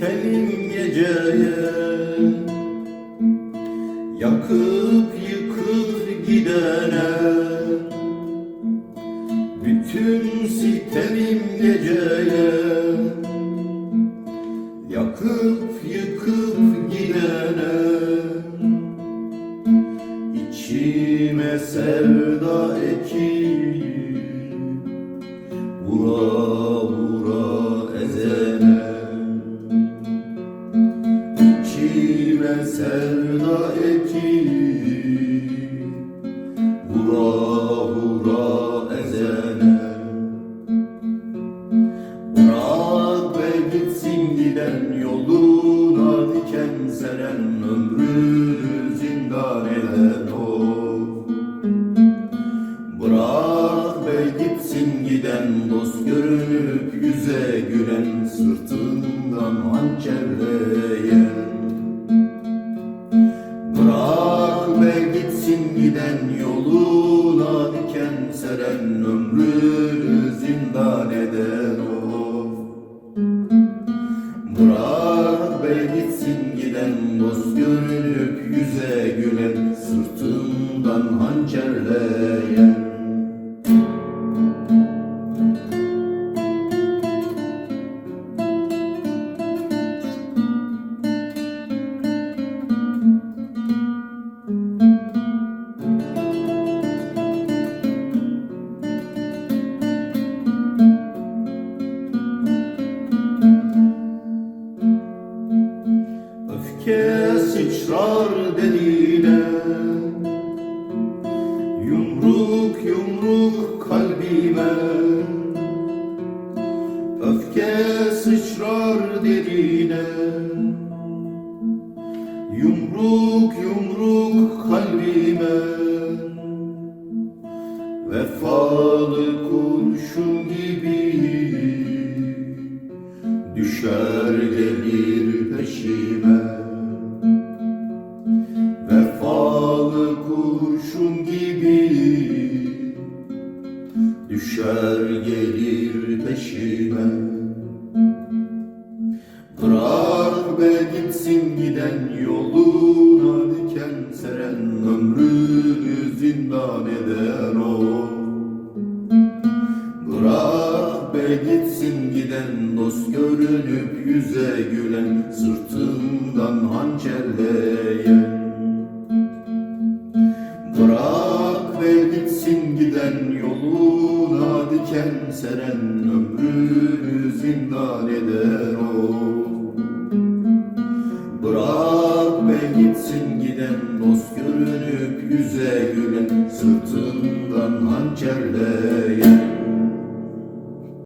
tenim geceye. Yakıp yıkıp gidene. Bütün sitemim geceye. Yakıp yıkıp gidene. İçime sevda et sevda ekip Vura vura ezene. Bırak ve gitsin giden yoluna diken seren ömrünü zindan o. Bırak gitsin giden dost görünüp yüze gülen sırtından hançerleyen giden yoluna diken seren ömrünü zindan eden o. Bırak ve gitsin giden dost görünüp yüze gülen sırtından hançerleyen Öfke sıçrar deliğine Yumruk yumruk kalbime. Öfke sıçrar deliğine Yumruk yumruk kalbime. Vefalı kurşun gibi Düşer gelir peşime Düşer gelir peşime. Bırak ve gitsin giden yoluna diken seren Ömrünü zindan eden o. Bırak be gitsin giden dost görünüp yüze gülen sırtından hançerleyen Bırak ve gitsin giden diken seren ömrünü zindan eder o. Bırak be gitsin giden dost görünüp yüze güle sırtı.